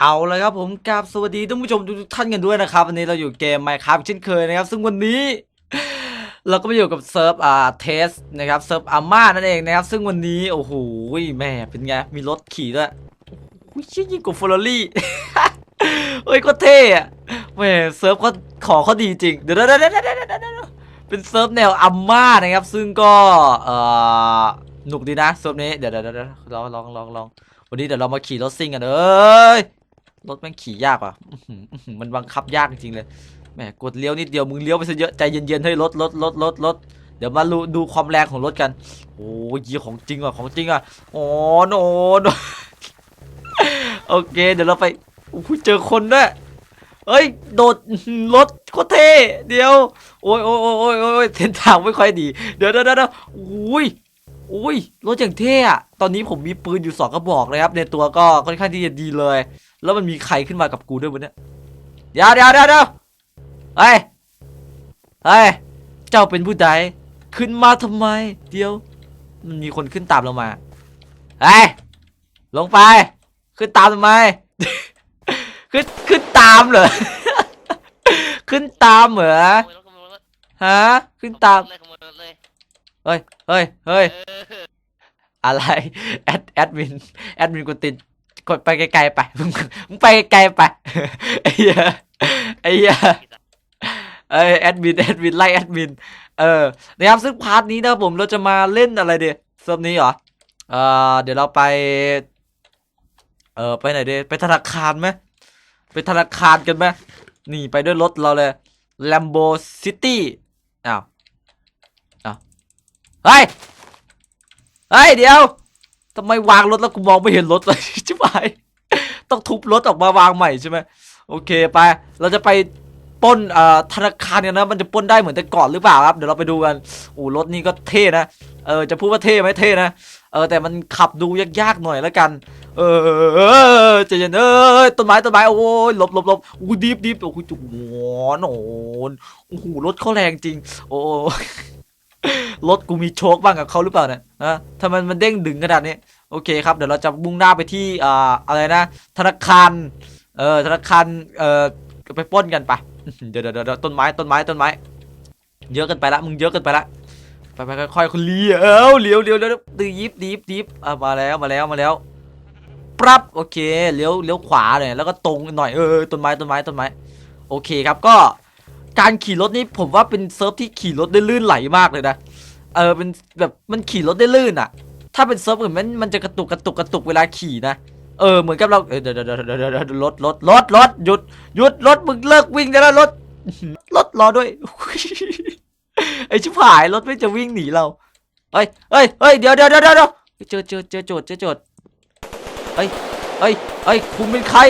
เอาเลยครับผมกราบสวัสดีท่านผู้ชมทุกท่านกันด้วยนะครับ วันนี้เราอยู่เกม Minecraft เช่นเคยนะครับ ซึ่งวันนี้ เราก็มาอยู่กับเซิร์ฟอ่าเทสนะครับเซิร์ฟอาม่านั่นเองนะครับ ซึ่งวันนี้โอ้โหแม่เป็นไง มีรถขี่ด้วยโอ้ยยิ่งยิ่งกว่าฟอร์รี่เฮ้ยก็เท่อะแม่เซิร์ฟเขาขอเขาดีจริงเดี๋ยวเดี๋ยวเดี๋ยวเดี๋ยวเดี๋ยวเดี๋ยวเป็นเซิร์ฟแนวอาม่านะครับ ซึ่งก็เอ่อหนุกดีนะเซิร์ฟนี้เดี๋ยวเดี๋ยวเดี๋ยวเดี๋ยวลองลองลองลองวันนี้เดี๋ยวเรามาขี่รถซิ่งกันเอ้ย รถแม่งขี่ยากว่ะมันบังคับยากจริงเลยแหมกดเลี้ยวนิดเดียวมึงเลี้ยวไปซะเยอะใจเย็นๆเฮ้ยรถรถรถรถรถเดี๋ยวมาดูดูความแรงของรถกันโอ้ยีของจริงว่ะของจริงอะโอ้โนโนโอเคเดี๋ยวเราไปโอ้เจอคนด้วยเฮ้ยโดดรถโคเท่เดี๋ยวโอ้ยโอ้ยโอ้ยโอ้ยโอ้ยเส้นทางไม่ค่อยดี เดี๋ยวเดี๋ยวเดี๋ยวเดี๋ยวโอ้ยโอ้ยรถอย่างเท่อะตอนนี้ผมมีปืนอยู่สองกระบอกเลยครับในตัวก็ค่อนข้างที่จะดีเลย แล้วมันมีใครขึ้นมากับกูด้วยวะเนี่ยเดี๋ยวเดี๋ยวเดี๋ยวเดี๋ยวเฮ้ยเฮ้ยเจ้าเป็นผู้ใดขึ้นมาทำไม เดี๋ยว มันมีคนขึ้นตามเรามาเฮ้ยลงไป ขึ้นตามทำไม ขึ้นขึ้นตามเหรอ ขึ้นตามเหรอขโมยรถขโมยรถฮะขึ้นตามเลยขโมยรถเลยเฮ้ยเฮ้ยเฮ้ยเอออะไรแอดแอดมินแอดมินกูติด กดไปไกลๆไปมึงมึงไปไกลๆไปไอ้เหี้ยไอ้เหี้ยเอ้ยแอดมินแอดมินไล่แอดมินเออนะครับซึ่งพาร์ทนี้นะผมเราจะมาเล่นอะไรเดียเซิร์ฟนี้เหรอเออเดี๋ยวเราไป เออไปไหนดีไปธนาคารไหมไปธนาคารกันไหมนี่ไปด้วยรถเราเลย Lambo City อ้าวอ้าวเฮ้ยเฮ้ยเดี๋ยว ทำไมวางรถแล้วกูมองไม่เห็นรถเลยชิบหายต้องทุบรถออกมาวางใหม่ใช่ไหมโอเคไป เราจะไปปล้นธนาคารกันนะมันจะปล้นได้เหมือนแต่ก่อนหรือเปล่าครับเดี๋ยวเราไปดูกันโอ้รถนี่ก็เท่นะเออจะพูดว่าเท่ไหมเท่นะเออแต่มันขับดูยากๆหน่อยแล้วกัน เออเออเออใจเย็นเอ้ยต้นไม้ต้นไม้โอ้ยหลบหลบหลบอู้ดิฟดิฟโอ้โหจุกหัวหนนโอ้โหรถเขาแรงจริง โอ้ รถกูมีโชคบ้างกับเขาหรือเปล่าเนี่ยนะทำไมมันเด้งดึงขนาดนี้ โอเคครับ เดี๋ยวเราจะมุ่งหน้าไปที่อ่าอะไรนะ ธนาคาร เอ่อ ธนาคาร เอ่อ ไปป้นกันไป เดี๋ยวเดี๋ยวต้นไม้ ต้นไม้ ต้นไม้ เยอะเกันไปละ มึงเยอะเกันไปละ ไปไปค่อยๆคนเลี้ยวเลี้ยวเลี้ยวเลี้ยวดีบดีบดีบอะมาแล้ว มาแล้ว มาแล้ว ปรับ โอเค เลี้ยว เลี้ยวขวาหน่อยแล้วก็ตรงหน่อย เออ ต้นไม้ ต้นไม้ ต้นไม้ โอเคครับ ก็ การขี่รถนี่ผมว่าเป็นเซิร์ฟที่ขี่รถได้ลื่นไหลมากเลยนะ เออเป็นแบบมันขี่รถได้ลื่นอะ ถ้าเป็นเซิร์ฟอื่นมันมันจะกระตุกกระตุกกระตุกเวลาขี่นะ เออเหมือนกับเราเดี๋ยวเดี๋ยวเดี๋ยวเดี๋ยวเดี๋ยวรถรถรถรถหยุดหยุดรถมึงเลิกวิ่งได้แล้วรถรถรอด้วยไอชิบหายรถไม่จะวิ่งหนีเราเฮ้ยเฮ้ยเฮ้ยเดี๋ยวเดี๋ยวเดี๋ยวเดี๋ยวเจอเจอเจอโจทย์เจอโจทย์เฮ้ยเฮ้ยเฮ้ยคุณเป็นใคร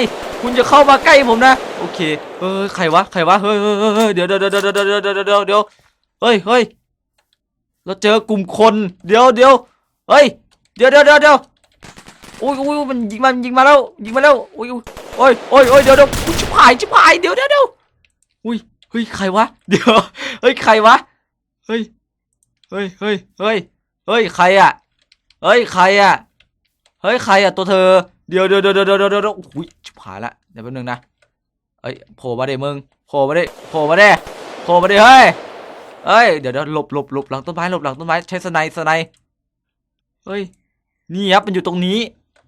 คุณจะเข้ามาใกล้ผมนะ โอเคเฮ้ยใครวะ ใครวะเฮ้ยเฮ้ยเฮ้ยเดี๋ยวเดี๋ยวเดี๋ยวเดี๋ยวเดี๋ยวเดี๋ยวเดี๋ยวเดี๋ยวเฮ้ยเฮ้ยเราเจอกลุ่มคน เดี๋ยวเดี๋ยวเฮ้ย เดี๋ยวเดี๋ยวเดี๋ยวเดี๋ยวโอ้ยโอ้ยมันยิงมันยิงมาแล้ว ยิงมาแล้ว โอ้ยโอ้ยโอ้ยโอ้ยเดี๋ยวเดี๋ยวชิบหายชิบหาย เดี๋ยวเดี๋ยวเดี๋ยวอุ้ย เฮ้ย ใครวะ เดี๋ยว เฮ้ย ใครวะ เฮ้ย เฮ้ย เฮ้ย เฮ้ย เฮ้ย ใครอะเฮ้ย ใครอะเฮ้ย ใครอะตัวเธอ เดี๋ยวเดี๋ยวเดี๋ยวเดี๋ยวเดี๋ยวเดี๋ยวอุ้ย บหายละเดี๋ยวแป๊บนึงนะเอ้ยโผล่มาเด้มึงโผล่มาเด้โผล่มาเด้โผล่มาเด้เฮ้ยเฮ้ยเดี๋ยวเดี๋ยวหลบหลบหลบหลังต้นไม้หลบหลังต้นไม้ใช้สไนสไนเฮ้ยนี่ครับมันอยู่ตรงนี้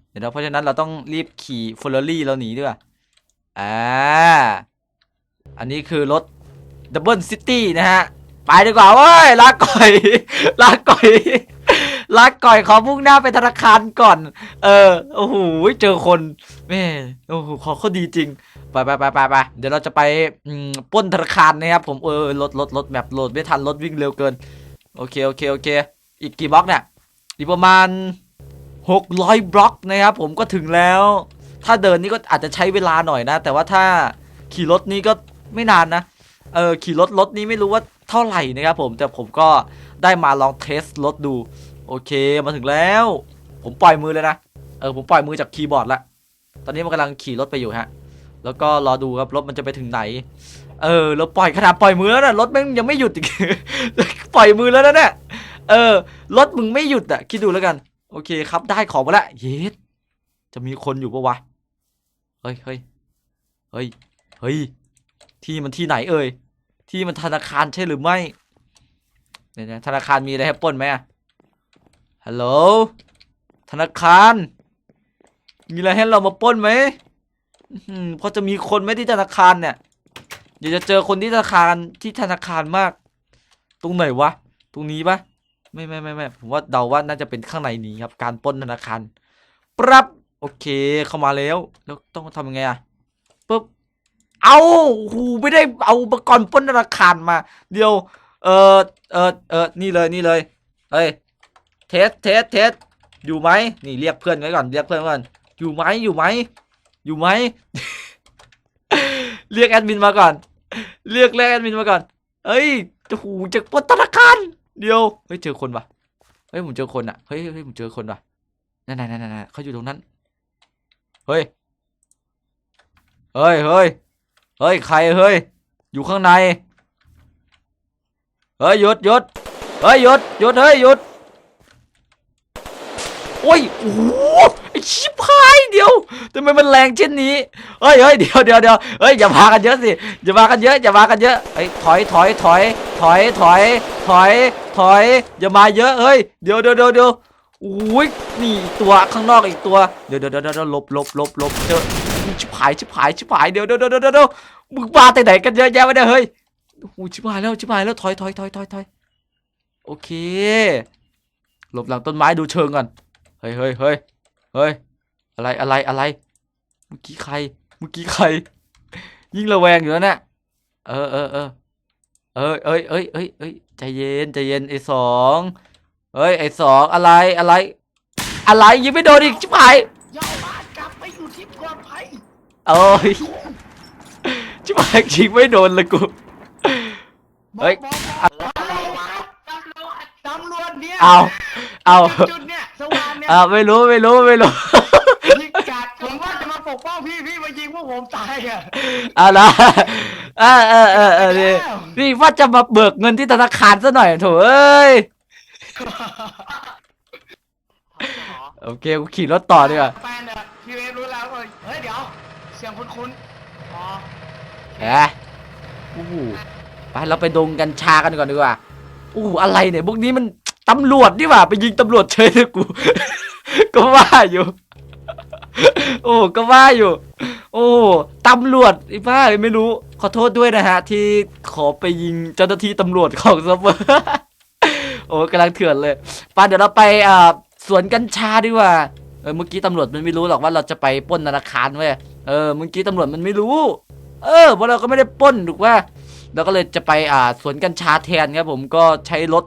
เดี๋ยวเพราะฉะนั้นเราต้องรีบขี่เฟอร์รารี่เราหนีดีกว่าอ่าอันนี้คือรถดับเบิลซิตี้นะฮะ ไปดีกว่าเว้ยลาก่อยลาก่อย ลาก่อยขอมุ่งหน้าไปธนาคารก่อน เออโอ้โหเจอคนแม่โอ้โหขอเขาดีจริงไปไปไปไปไปเดี๋ยวเราจะไปป้นธนาคารนะครับผมเออรถรถรถแบบโหลดไม่ทันรถวิ่งเร็วเกิน โอเคโอเคโอเค อีกกี่บล็อกเนี่ยอีกประมาณ 600 บล็อกนะครับผมก็ถึงแล้ว ถ้าเดินนี่ก็อาจจะใช้เวลาหน่อยนะ แต่ว่าถ้าขี่รถนี่ก็ไม่นานนะเออขี่รถรถนี้ไม่รู้ว่าเท่าไหร่นะครับผมแต่ผมก็ได้มาลองเทสรถดู โอเคมาถึงแล้ว ผมปล่อยมือเลยนะ เออผมปล่อยมือจากคีย์บอร์ดละ ตอนนี้มันกำลังขี่รถไปอยู่ฮะ แล้วก็รอดูครับรถมันจะไปถึงไหน เออเราปล่อยขนาดปล่อยมือแล้วนะรถแม่งยังไม่หยุดอีก ปล่อยมือแล้วนะเนี่ย เออรถมึงไม่หยุดอะคิดดูแล้วกัน โอเคครับได้ของมาแล้วเยสจะมีคนอยู่ปะวะ เฮ้ยเฮ้ยเฮ้ยเฮ้ยที่มันที่ไหนเอ่ย ที่มันธนาคารใช่หรือไม่เนี่ยธนาคารมีอะไรให้ปล้นไหมอะ ฮัลโหล ธนาคาร มีอะไรให้เรามาป้นไหมอื้อหือพอจะมีคนไหมที่ธนาคารเนี่ยอยากจะเจอคนที่ธนาคารที่ธนาคารมาก ตรงไหนวะ ตรงนี้ปะไม่ไม่ไม่ไม่ผมว่าเดาว่าน่าจะเป็นข้างในนี้ครับ การป้นธนาคาร ปรับ โอเค เข้ามาแล้ว แล้วต้องทำยังไงอะปุ๊บ เอาหูไม่ได้เอาอุปกรณ์ป้นธนาคารมา เดี๋ยว เออเออเออนี่เลย นี่เลยเฮ้ย เทสเทสเทสอยู่ไหมนี่เรียกเพื่อนไว้ก่อนเรียกเพื่อนไว้ก่อนอยู่ไหมอยู่ไหมอยู่ไหมเรียกแอดมินมาก่อน เรียกแรกแอดมินมาก่อนเฮ้ยจะหูจะปนธนาคารเดียวเฮ้ยเจอคนปะเฮ้ยผมเจอคนอะเฮ้ยเฮ้ยผมเจอคนปะนั่นนั่นนั่นนั่นเขาอยู่ตรงนั้นเฮ้ยเฮ้ยเฮ้ยเฮ้ยใครเฮ้ยอยู่ข้างในเฮ้ยหยุดหยุดเฮ้ยหยุดหยุดเฮ้ยหยุด โอ้ยโอ้โหไอชิบหายเดียวทำไมมันแรงเช่นนี้เฮ้ยเฮ้ยเดี๋ยวเดี๋ยวเดี๋ยวเฮ้ยอย่ามากันเยอะสิอย่ามากันเยอะอย่ามากันเยอะเฮ้ยถอยถอยถอยถอยถอยถอยถอยอย่ามาเยอะเฮ้ยเดี๋ยวเดี๋ยวเดี๋ยวเดี๋ยวโอ้ยนี่ตัวข้างนอกอีกตัวเดี๋ยวเดี๋ยวเดี๋ยวเดียวลบลบลบลบเจอชิบหายชิบหายชิบหายเดี๋ยวเดี๋ยวเดี๋ยวเดี๋ยวมึงมาแต่ไหนกันเยอะแยะวะเนี่ยเฮ้ยโอ้ชิบหายแล้วชิบหายแล้วถอยถอยถอยถอยถอยโอเคหลบหลังต้นไม้ดูเชิงก่อน เฮ้ยเฮ้ยเฮ้ยเฮ้ยอะไรอะไรอะไร เมื่อกี้ใคร เมื่อกี้ใคร ยิ่งระแวงอยู่แล้วเนี่ยเออเออเออเออเอ้ยเอ้ยเอ้ยเอ้ยใจเย็นใจเย็นไอ้สองเฮ้ยไอ้สองอะไรอะไร อะไรยิงไม่โดนอีกชิบหายอย่าเอาบ้านกลับไปอยู่ที่ปลอดภัยเอ้ยชิบหายยิงไม่โดนเลยกูเฮ้ยบอกบอกบอกตำรวจตำรวจเนี่ยเอาเอาจุด อาไม่รู้ไม่รู้ไม่รู้ยิงกัดผมว่าจะมาปกป้องพี่พี่มายิงพวกผมตายอะเอาละเออเออเออเออนี่นี่ว่าจะมาเบิกเงินที่ธนาคารซะหน่อยโถเอ้ยโอเคกูขี่รถต่อดีกว่าแฟนเนี่ยพี่เวฟรู้แล้วเลยเฮ้ยเดี๋ยวเสียงคุ้นๆอ๋อแหมอู้หูไปเราไปดงกัญชากันก่อนดีกว่าอู้หูอะไรเนี่ยพวกนี้มัน ตำรวจนี่หว่าไปยิงตำรวจเฉยเลยกู ก็ว่าอยู่ โอ้ก็ว่าอยู่ โอ้ตำรวจไอ้บ้าไม่รู้ ขอโทษด้วยนะฮะ ที่ขอไปยิงเจ้าหน้าที่ตำรวจของซัฟเวอร์โอ้กำลังเถื่อนเลยป้าเดี๋ยวเราไปอ่าสวนกัญชาดีกว่าเออเมื่อกี้ตำรวจมันไม่รู้หรอกว่าเราจะไปป้นธนาคารเว้ยเออเมื่อกี้ตำรวจมันไม่รู้ เออเพราะเราก็ไม่ได้ป้นถูกว่าเราก็เลยจะไปอ่าสวนกัญชาแทนครับผมก็ใช้รถ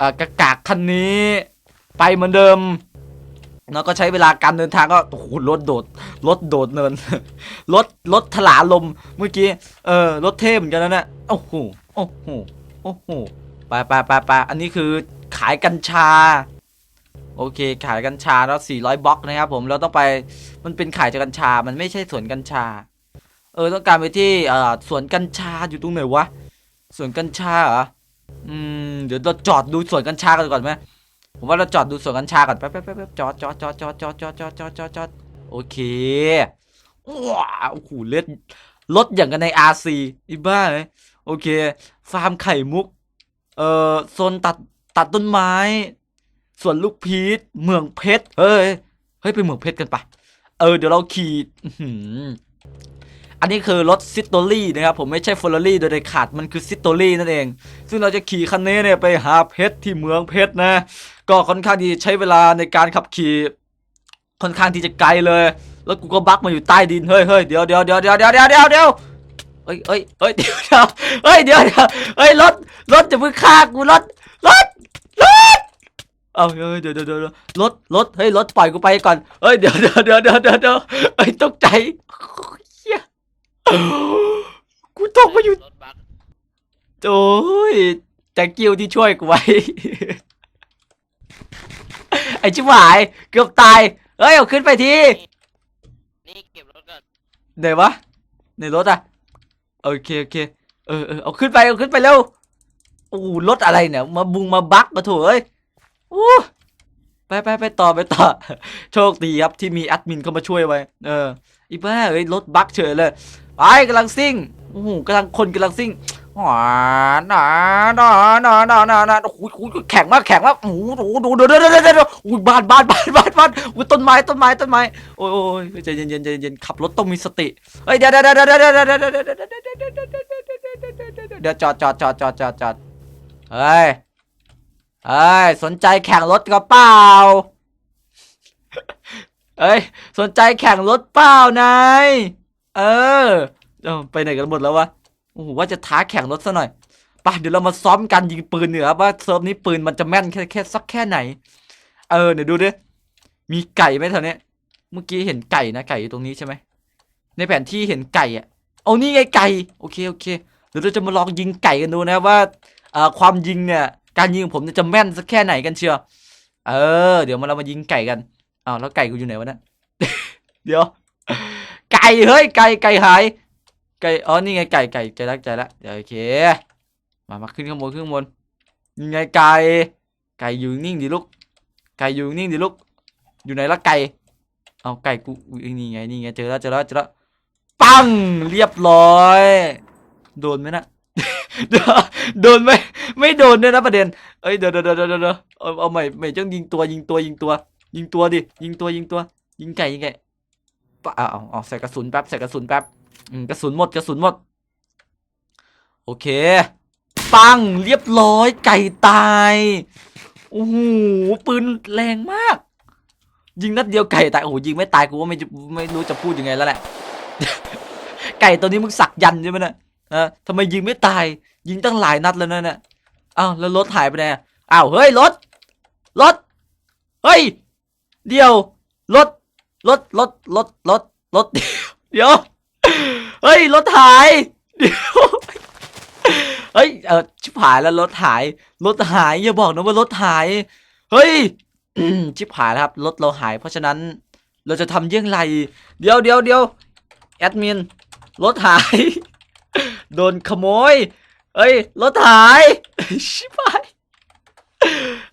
อ่ากระกากคันนี้ ไปเหมือนเดิมแล้วก็ใช้เวลาการเดินทางก็โอ้โหรถโดดรถโดดเนินรถรถถลาลมเมื่อกี้เออรถเทพเหมือนกันนะเนี่ยโอ้โหโอ้โหโอ้โหไปไปไปไปอันนี้คือขายกัญชา โอเค ขายกัญชาแล้ว400บล็อกนะครับผมเราต้องไปมันเป็นขายจากกัญชา มันไม่ใช่สวนกัญชา เออต้องการไปที่เอ่อสวนกัญชาอยู่ตรงไหนวะสวนกัญชาเหรอ อืมเดี๋ยวเราจอดดูสวนกัญชากันก่อนไหมผมว่าเราจอดดูสวนกัญชาก่อนแป๊บแป๊บแป๊บจอดจอดจอดจอดจอดจอดจอดจอดจอดจอดโอเคว้าโอ้โหเลือดรถอย่างกันใน RC อีบ้าเลยโอเค ฟาร์มไข่มุก เอ่อโซนตัดตัดต้นไม้สวนลูกพีชเมืองเพชรเฮ้ยเฮ้ยไปเมืองเพชรกันปะเออเดี๋ยวเราขี่อื อันนี้คือรถซิตโตลี่นะครับผมไม่ใช่ฟอร์รารี่โดยเด็ดขาดมันคือซิตโตลี่นั่นเอง ซึ่งเราจะขี่คันนี้เนี่ยไปหาเพชรที่เมืองเพชรนะ ก็ค่อนข้างที่ใช้เวลาในการขับขี่ค่อนข้างที่จะไกลเลย แล้วกูก็บักมาอยู่ใต้ดินเฮ้ยเฮ้ยเดี๋ยวเดี๋ยวเดี๋ยวเดี๋ยวเดี๋ยวเดี๋ยวเดี๋ยวเดี๋ยวเฮ้ยเฮ้ยเฮ้ยเดี๋ยวเดี๋ยวเฮ้ยเดี๋ยวเดี๋ยวเฮ้ยรถรถจะเพิ่งฆ่ากูรถรถรถเอาเฮ้ยเดี๋ยวเดี๋ยวเดี๋ยวรถรถเฮ้ยรถปล่อยกูไปก่อนเฮ้ยเดี๋ยวเดี๋ยวเดี๋ยวเดี๋ยวเดี๋ยวเฮ้ยตกใจ กูตกมาอยู่รถบัสโอ้ยแจ็คกิ้วที่ช่วยกูไว้ ไอ้ชิบหายเกือบตายเฮ้ยเอาขึ้นไปทีนี่เก็บรถก่อนไหนวะในรถอะโอเคโอเคเออเออเอาขึ้นไปเอาขึ้นไปเร็วโอ้โหรถอะไรเนี่ยมาบุงมาบักมาโถูเอ้ยโอ้ไปไปไปต่อไปต่อโชคดีครับที่มีแอดมินเข้ามาช่วยไว้ เอออีบ้าเอ้ยรถบั๊กเฉยเลย ไปกำลังซิ่งโอ้โหกำลังคนกำลังซิ่งหวานหนาหนาหนาหนาหนาหนาโอ้โหแข็งมากแข็งมากโอ้โหดูดูดูดูดูดูโอ้ยบานบานบานบานบานโอ้ยต้นไม้ต้นไม้ต้นไม้โอ้ยโอ้ยใจเย็นเย็นใจเย็นขับรถต้องมีสติเฮ้ยเดี๋ยวเดี๋ยวเดี๋ยวเดี๋ยวเดี๋ยวเดี๋ยวเดี๋ยวเดี๋ยวเดี๋ยวเดี๋ยวเดี๋ยวเดี๋ยวจอดจอดจอดจอดจอดจอดเฮ้ยเฮ้ยสนใจแข่งรถกับเปล่าเอ้ยสนใจแข่งรถเปล่านาย เออไปไหนกันหมดแล้ววะโอ้โหว่าจะท้าแข่งรถซะหน่อยไปเดี๋ยวเรามาซ้อมกันยิงปืนเหนือว่าเซิร์ฟนี้ปืนมันจะแม่นแค่แค่สักแค่ไหน เออเดี๋ยวดูดิมีไก่ไหมแถวเนี้ยเมื่อกี้เห็นไก่นะไก่อยู่ตรงนี้ใช่ไหมในแผนที่เห็นไก่อะเอานี่ไงไก่โอเคโอเคเดี๋ยวเราจะมาลองยิงไก่กันดูนะว่าเอ่อความยิงเนี่ยการยิงของผมจะแม่นสักแค่ไหนกันเชียวเออ เดี๋ยวมาเรามายิงไก่กันอ้าวแล้วไก่กูอยู่ไหนวะเนะเดี๋ยว ก่เฮ้ยไก่ไก่หายไก่อ๋อนี่ไงไก่ไก่ใจละใจละเดี๋ยวโอเค มามาขึ้นข้างบนขึ้นข้างบนนี่ไงไก่ไก่อยู่นิ่งดิลูกไก่อยู่นิ่งดิลูกอยู่ไหนละไก่เอาไก่กูนี่ไงนี่ไงเจอแล้วเจอแล้วเจอแล้วปังเรียบร้อย โดนไหมนะโดนไหมไม่โดนด้วยนะประเด็นเอ้ยเดี๋ยวเดี๋ยวเดี๋ยวเดี๋ยวเดี๋ยวเอาเอาใหม่ใหม่จ้องยิงตัวยิงตัวยิงตัว ยิงตัวดิยิงตัวยิงตัว ยิงไก่ยิงไก่ เอาเอาเอาใส่กระสุนแป๊บใส่กระสุนแป๊บอืมกระสุนหมดกระสุนหมด โอเค ปังเรียบร้อยไก่ตายโอ้โหปืนแรงมาก ยิงนัดเดียวไก่ตายโอ้โหยิงไม่ตายกูว่าไม่ไม่รู้จะพูดยังไงแล้วแหละไก่ตัวนี้มึงสักยันใช่ไหมเนี่ยเออทำไมยิงไม่ตาย ยิงตั้งหลายนัดแล้วนะเนี่ยอ้าวแล้วรถหายไปไหนอะอ้าวเฮ้ยรถรถเฮ้ยเดี๋ยวรถ รถรถรถรถรถเดี๋ยว เฮ้ยรถหาย เดี๋ยว เฮ้ยเออชิบหายแล้วรถหาย รถหายอย่าบอกนะว่ารถหาย เฮ้ยชิบหายแล้วครับรถเราหาย เพราะฉะนั้นเราจะทำเยี่ยงไรเดี๋ยวเดี๋ยวเดี๋ยวแอดมินรถหาย โดนขโมย เอ้ยรถหายชิบหาย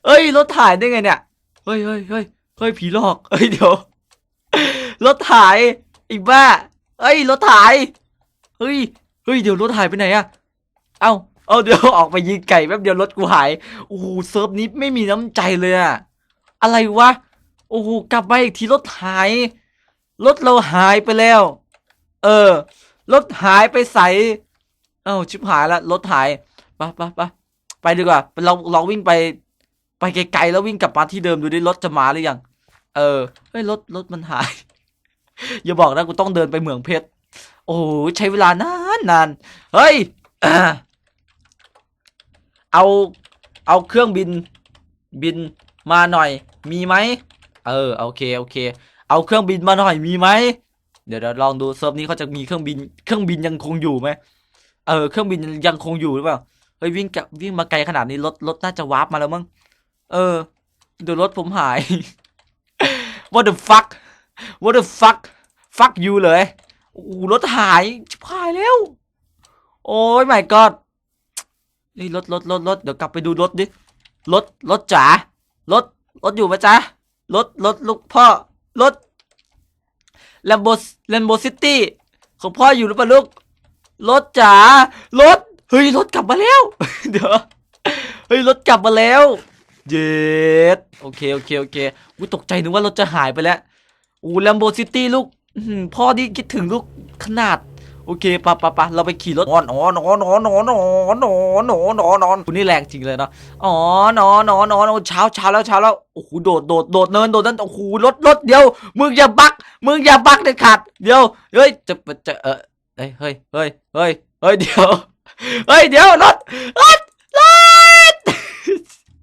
เอ้ยรถหายได้ไงเนี่ย เฮ้ยเฮ้ยเฮ้ยเฮ้ยผีหลอกเอ้ยเดี๋ยว รถหายอีกบ้าเอ้ยรถหายเฮ้ยเฮ้ยเดี๋ยวรถหายไปไหนอะเอ้าเอาเดี๋ยวออกไปยิงไก่แป๊บเดียวรถกูหายโอ้โหเซิร์ฟนี้ไม่มีน้ำใจเลยอะอะไรวะโอ้โหกลับมาอีกทีรถหายรถเราหายไปแล้ว เออรถหายไปใสเอ้าชิบหายละรถหายไปไปไปไปดีกว่าเราเราวิ่งไป ไปไกลๆแล้ววิ่งกลับมาที่เดิมดูดิรถจะมาหรือยังเออเฮ้ยรถรถมันหาย อย่าบอกนะกูต้องเดินไปเหมืองเพชร โอ้ใช้เวลานานนานเฮ้ย เอา เอาเครื่องบิน บินมาหน่อย มีไหม เออ โอเค โอเค เอาเครื่องบินมาหน่อย มีไหม เดี๋ยวเราลองดูเซิร์ฟนี้เขาจะมีเครื่องบิน เครื่องบินยังคงอยู่ไหม เออ เครื่องบินยังคงอยู่หรือเปล่า เฮ้ยวิ่งกะวิ่งมาไกลขนาดนี้รถรถน่าจะวาร์ปมาแล้วมั้ง เออเดี๋ยวรถผมหาย what the fuck what the fuck fuck you เลยโอ้รถหายชิบหายแล้ว โอ้ย my god นี่รถรถรถรถเดี๋ยวกลับไปดูรถดิ รถรถจ๋ารถรถอยู่ปะจ๊ะ รถรถลูกพ่อ รถ Lambo Lambo City ของพ่ออยู่หรือเปล่าลูก รถจ๋ารถ เฮ้ย รถกลับมาแล้ว เดี๋ยว เฮ้ย รถกลับมาแล้ว เย็ดโอเค โอเค โอเคกูตกใจนึกว่ารถจะหายไปแล้ว อูแลมโบซิตี้ลูกอื้อหือพ่อที่คิดถึงลูกขนาด โอเคปะปะปะเราไปขี่รถอ๋อนอ๋อนอนอนอนอนอนอนอนอนคุณนี่แรงจริงเลยเนาะอ๋อนอนอนอนเช้าเช้าแล้วเช้าแล้วโอ้โหโดดโดดโดดเนินโดดนั่นโอ้โหรถรถเดียวมึงอย่าบักมึงอย่าบักเด็ดขาดเดี๋ยวเฮ้ยจะจะเออเฮ้ยเฮ้ยเฮ้ยเฮ้ยเฮ้ยเดี๋ยวเฮ้ยเดี๋ยวรถรถรถ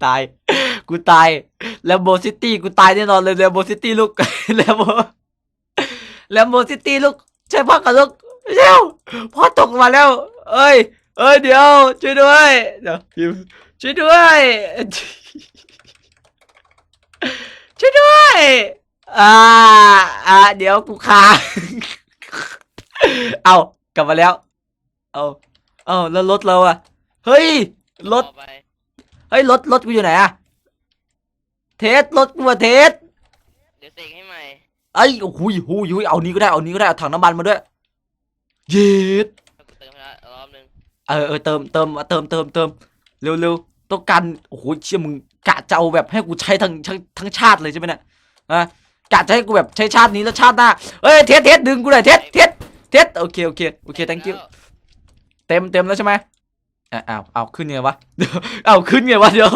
ตาย กูตายแลมโบซิตี้กูตายแน่นอนเลยแลมโบซิตี้ลูกแลมโบแลมโบซิตี้ลูกใช่พ่อกับลูกเร็วพ่อตกมาแล้ว เอ้ย เอ้ยเดี๋ยวช่วยด้วยเดี๋ยวพิมพ์ช่วยด้วยช่วยด้วยอ่าอ่าเดี๋ยวกูค้างเอากลับมาแล้ว เอาเอาแล้วรถเราอะเฮ้ยรถต่อไปเฮ้ยรถรถกูอยู่ไหนอะ เทสรถกูอะเทสเดี๋ยวเสกให้ใหม่ ไอ้ยโอ้โหยโอ้โหยเอานี้ก็ได้เอานี้ก็ได้เอาถังน้ำมันมาด้วยเย็ดถ้ากูเติมให้ละรอบนึงเออเออเติมเติมเติมเติมเติมเร็วเร็วต้องการโอ้โหเชี่ยมึงกะจะเอาแบบให้กูใช้ทั้งทั้งทั้งชาติเลยใช่ไหมเนี่ยอะกะจะให้กูแบบใช้ชาตินี้แล้วชาติหน้าเอ้ยเทสเทสดึงกูหน่อยเทสเทสเทสโอเคโอเคโอเค thank you เต็มเต็มแล้วใช่ไหมอะอ้าวเอาขึ้นไงวะเดี๋ยวเอาขึ้นไงวะเดี๋ยว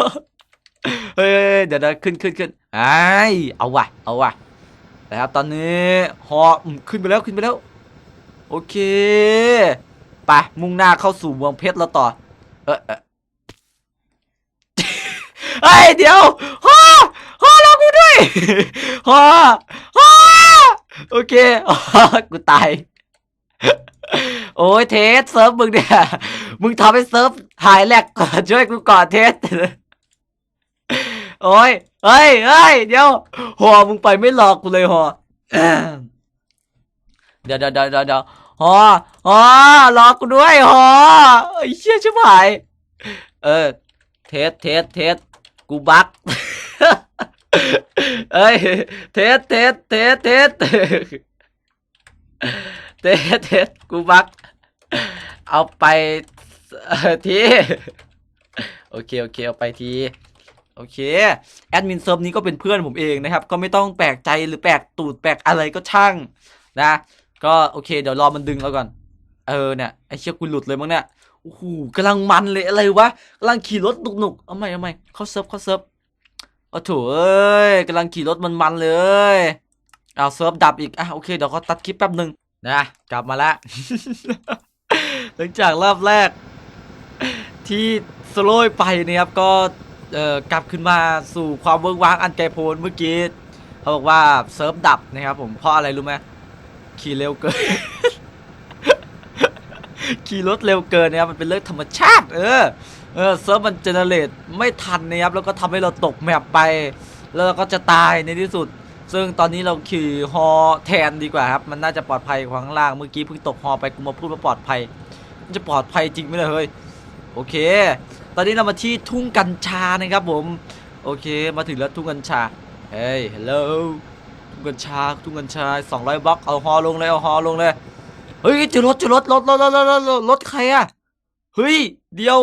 เฮ้ยเดี๋ยวเดี๋ยวขึ้นขึ้นขึ้นไอ้เอาว่ะเอาว่ะนะครับตอนนี้ฮอขึ้นไปแล้วขึ้นไปแล้ว โอเคไปมุ่งหน้าเข้าสู่เมืองเพชรแล้วต่อเออเออเฮ้ยเดี๋ยวฮอฮอรอกูด้วยฮอฮอโอเคกูตายโอ้ยเทสเซิร์ฟมึงเนี่ย มึงทำให้เซิร์ฟหายแหลกก่อนช่วยกูก่อนเทส โอ้ยเฮ้ยเฮ้ยเดี๋ยวหอมึงไปไม่หลอกกูเลยหอเดี๋ยวเดี๋ยวเดี๋ยวเดี๋ยวเดี๋ยวหอหอรอกูด้วยหอไอ้เชี่ยชิบหายเออ เทสเทสเทสกูบักเอ้ยเทสเทสเทสเทสเทสเทสกูบัก เอาไปที โอเค โอเค เอาไปที โอเค แอดมินเซิร์ฟนี้ก็เป็นเพื่อนผมเองนะครับ ก็ไม่ต้องแปลกใจหรือแปลกตูดแปลกอะไรก็ช่างนะ ก็โอเค เดี๋ยวรอมันดึงแล้วก่อน เออเนี่ยไอเชี่ยกูหลุดเลยมั้งเนี่ย โอ้โหกำลังมันเลยอะไรวะกำลังขี่รถหนุกๆเอาใหม่เอาใหม่เขาเซิร์ฟเขาเซิร์ฟเอาโถเอ้ยกำลังขี่รถมันๆเลยเอาเซิร์ฟดับอีก อะโอเคเดี๋ยวเขาตัดคลิปแป๊บหนึ่งนะกลับมาแล้วหลังจากรอบแรกที่สโลยไปนะครับก็ เอ่อกลับขึ้นมาสู่ความเวิร์กว้างอันไกลโพ้นเมื่อกี้เขาบอกว่าเซิร์ฟดับนะครับผมเพราะอะไรรู้ไหมขี่เร็วเกิน ขี่รถเร็วเกินนะครับมันเป็นเรื่องธรรมชาติ เออเออเซิร์ฟมันเจเนเรตไม่ทันนะครับแล้วก็ทำให้เราตกแมปไป แล้วเราก็จะตายในที่สุด ซึ่งตอนนี้เราขี่ฮอแทนดีกว่าครับ มันน่าจะปลอดภัยกว่าข้างล่างเมื่อกี้เพิ่งตกฮอไปกูมาพูดว่าปลอดภัย มันจะปลอดภัยจริงไหมล่ะเฮ้ยโอเค ตอนนี้เรามาที่ทุ่งกัญชานะครับผม โอเค มาถึงแล้วทุ่งกัญชา เฮ้ยฮัลโหลทุ่งกัญชา ทุ่งกัญชา200บล็อก เอาฮอลงเลย เอาฮอลงเลย เฮ้ยเจอรถจอรถรถรถรถรถรถรถใครอะเฮ้ย เดียว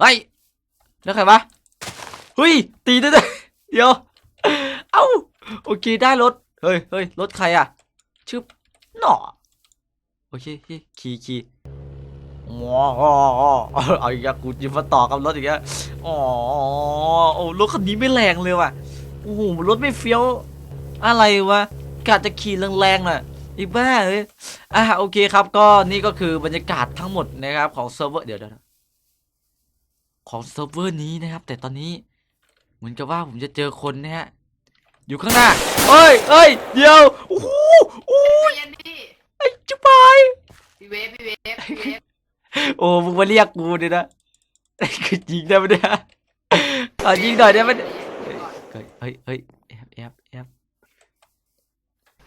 ไอ้แล้วใครวะ เฮ้ย ตีได้ด้ยเดียว เอ้า โอเค ได้รถ เฮ้ยเฮ้ยรถใครอะชึบหน่อโอเคขี่ขี่ อ๋ออ๋ออ๋อเอาอีกแล้วกูจะมาต่อกับรถอีกแล้วอ๋อโอ้รถคันนี้ไม่แรงเลยว่ะโอ้โหรถไม่เฟี้ยวอะไรวะกะจะขี่แรงๆน่ะอีบ้าเอ้ยอะโอเคครับก็นี่ก็คือบรรยากาศทั้งหมดนะครับของเซิร์ฟเวอร์เดี๋ยวเดี๋ยวเดี๋ยวของเซิร์ฟเวอร์นี้นะครับ แต่ตอนนี้เหมือนกับว่าผมจะเจอคนนะฮะอยู่ข้างหน้าเอ้ยเอ้ยเดี๋ยวโอ้โหโอ้ยเย็นพี่ไอ้จุ๊บายพี่เวฟพี่เวฟพี่เวฟ โอ้มึงมาเรียกกูเนี่ยนะคือยิงได้ไหมเนี่ยขอยิงหน่อยได้ไหมเนี่ยเฮ้ยเฮ้ยเฮ้ยแอบแอบแอบ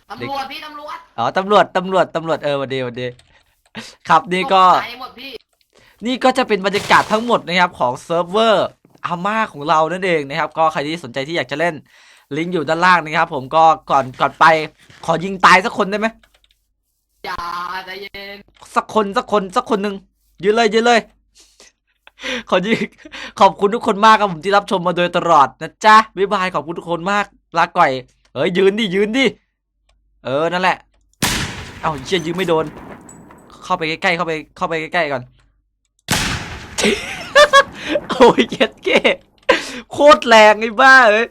ตำรวจพี่ตำรวจอ๋อตำรวจตำรวจตำรวจเออวันเดีวันเดีครับนี่ก็ตายหมดพี่นี่ก็จะเป็นบรรยากาศทั้งหมดนะครับของเซิร์ฟเวอร์อาม่าของเรานั่นเองนะครับ ก็ใครที่สนใจที่อยากจะเล่นลิงก์อยู่ด้านล่างนะครับ ผมก็ก่อนก่อนไป ขอยิงตายสักคนได้ไหมอย่าใจเย็นสักคนสักคนสักคนหนึ่ง ยืนเลยยืนเลย ขอยิงขอบคุณทุกคนมากครับผมที่รับชมมาโดยตลอดนะจ๊ะบ๊ายบายขอบคุณทุกคนมากลาก่อยเอ้ยยืนดิยืนดิเออนั่นแหละ เอ้าเชี่ยยืนไม่โดน เข้าไปใกล้ๆเข้าไปเข้าไปใกล้ๆก่อนโอ้ยเย็ดเก้โคตรแรงไอ้บ้าเอ้ย